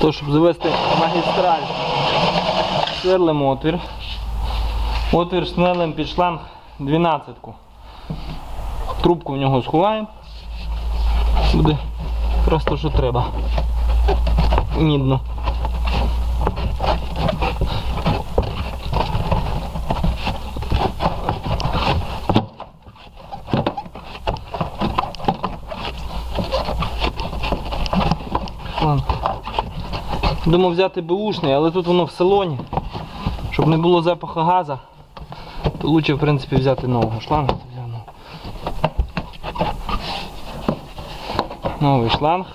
То, щоб завести магістраль, сверлимо отвір. Отвір сверлимо під шланг 12. -ку. Трубку в нього сховаємо. Буде просто що треба. Мідно. Думав взяти беушний, але тут воно в салоні. Щоб не було запаху газу, то лучше в принципі взяти нового шланга. нового. Новий шланг.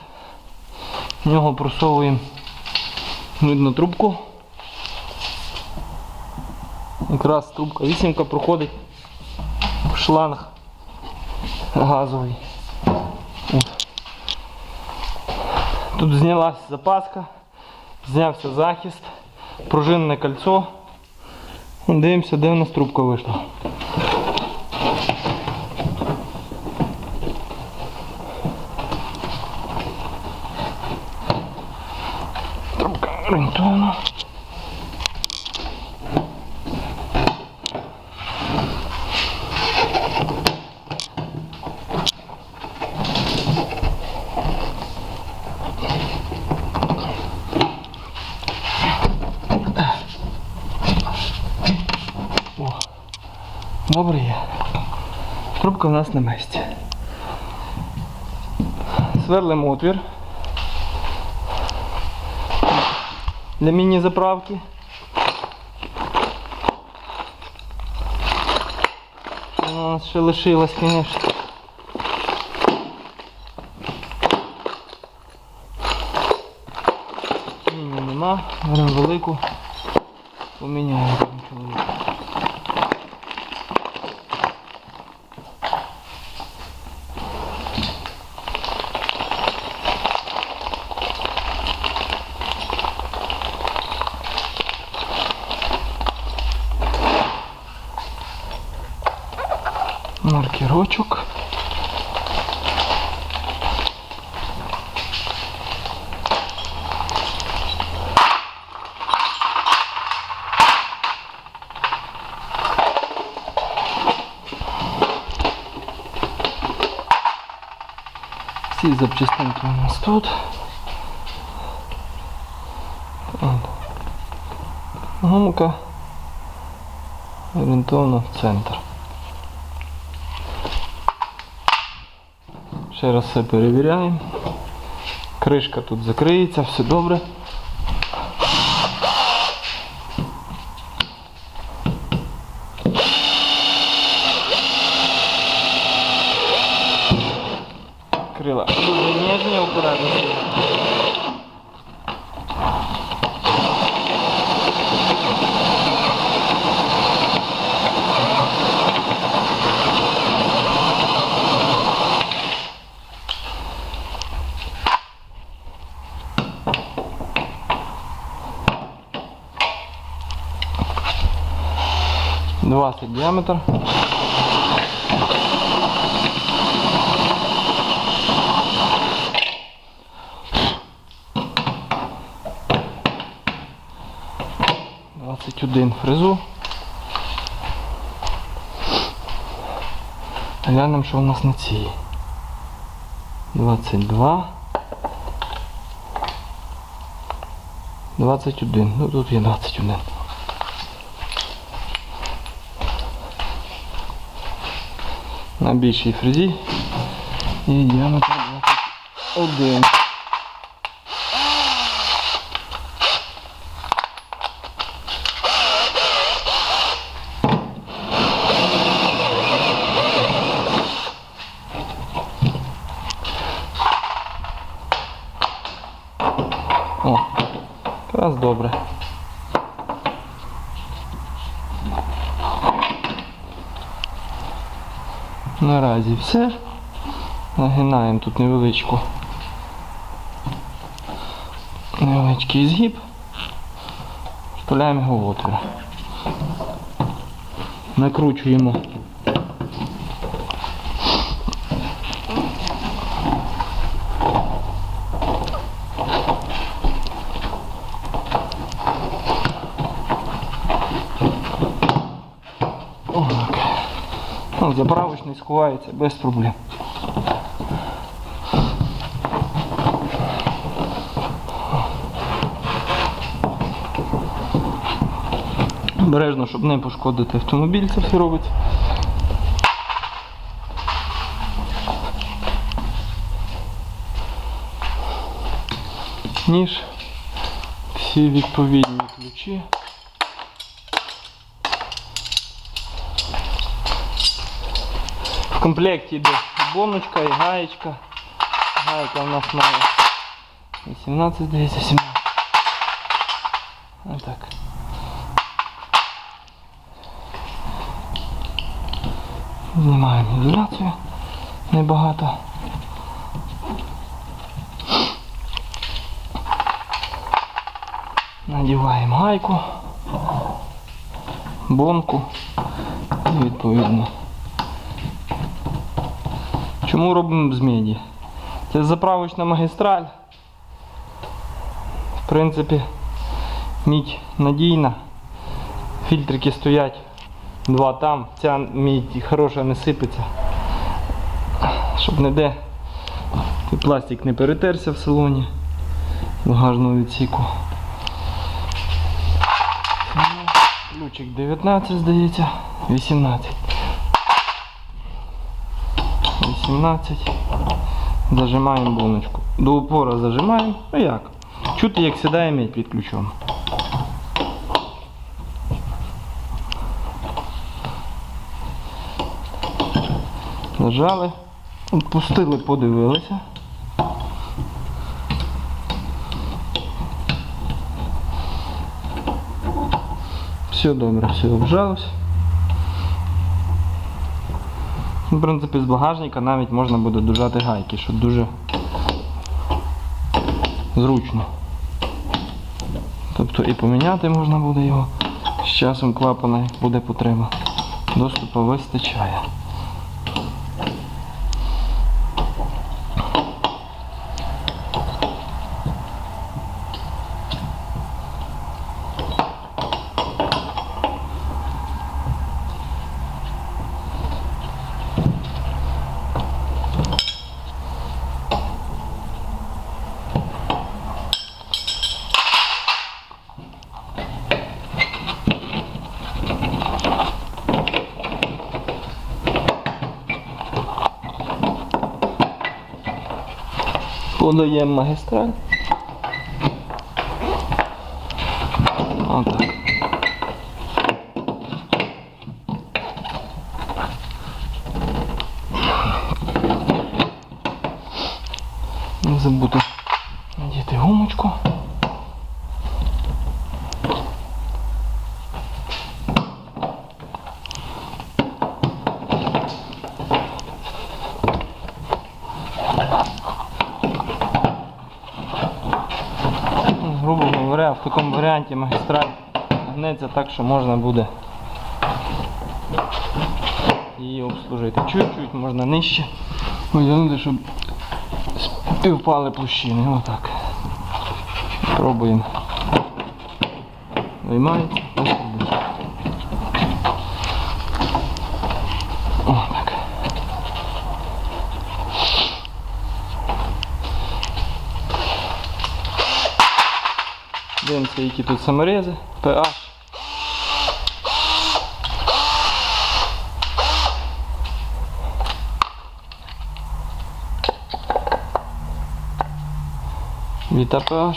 В нього просовуємо видно трубку. Якраз трубка вісімка проходить в шланг газовий. Тут знялась запаска, знявся захист, пружинне кольцо. Дивимося, де в нас трубка вийшла. Добре є. Трубка в нас на місці. Сверлимо отвір. Для міні-заправки. Вона у нас ще лишилась, звісно. Міні нема, беремо велику, поміняємо чоловіка. маркерочок. Всі запчастинки у нас тут. От. Гумка орієнтовно в центр. Ще раз все перевіряємо. Кришка тут закриється, все добре. 20 діаметр. Двадцять один фрезу. Глянемо, що у нас на цій. 22. 21. Ну тут є 21. На більшій фрезі і діаметр 21. О, якраз добре. наразі все. Нагинаємо тут невеличку невеличкий згіб, вставляємо його в отвір. Накручуємо. О, так. Ну, заправочний сховається без проблем. Обережно, щоб не пошкодити автомобіль, це все робиться. Ніж, всі відповідні ключі. Комплекті йде бомбочка і гаєчка. Гайка у нас має 18, здається, 17. Отак. Знімаємо ізоляцію небагато. Надіваємо гайку, бомку і відповідно. Чому робимо з меді? Це заправочна магістраль. В принципі, мідь надійна. Фільтрики стоять два там, ця мідь хороша не сипеться. Щоб не де пластик не перетерся в салоні багажного відсіку. Ключик 19, здається, 18. 18. Зажимаємо боночку. До упора зажимаємо. Ну як? Чути, як сідає мідь під ключом. Нажали, пустили, подивилися. Все добре, все обжалось. В принципі, з багажника навіть можна буде дожати гайки, що дуже зручно. Тобто і поміняти можна буде його з часом клапана, буде потреба. Доступу вистачає. Подаємо магістраль. Отак. Не забути надіти гумочку. В такому варіанті магістраль гнеться так, що можна буде її обслужити. Чуть-чуть можна нижче витягнути, щоб співпали площини. Отак. Пробуємо. Виймається. Дивимося, які тут саморези, PH. Віта.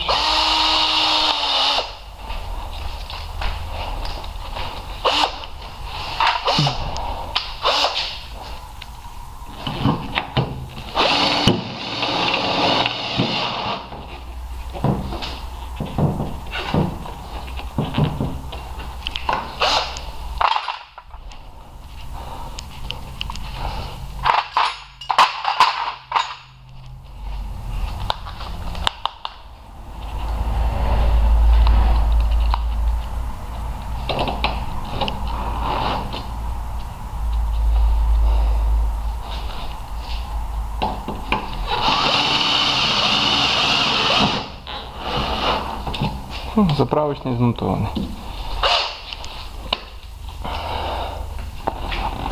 Ну, Заправочний змонтований.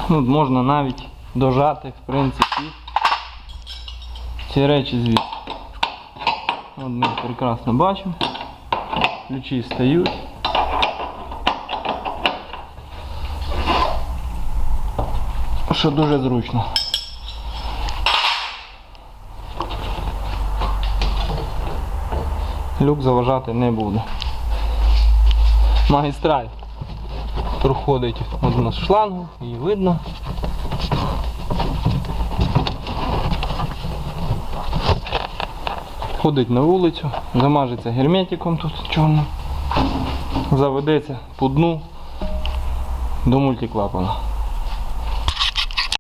Ну, можна навіть дожати, в принципі, ці речі звідси. От ми прекрасно бачимо. Ключі стають. Що дуже зручно. Люк заважати не буде. Магістраль проходить от на шлангу, її видно. Ходить на вулицю, замажеться герметиком тут чорним, заведеться по дну до мультиклапана.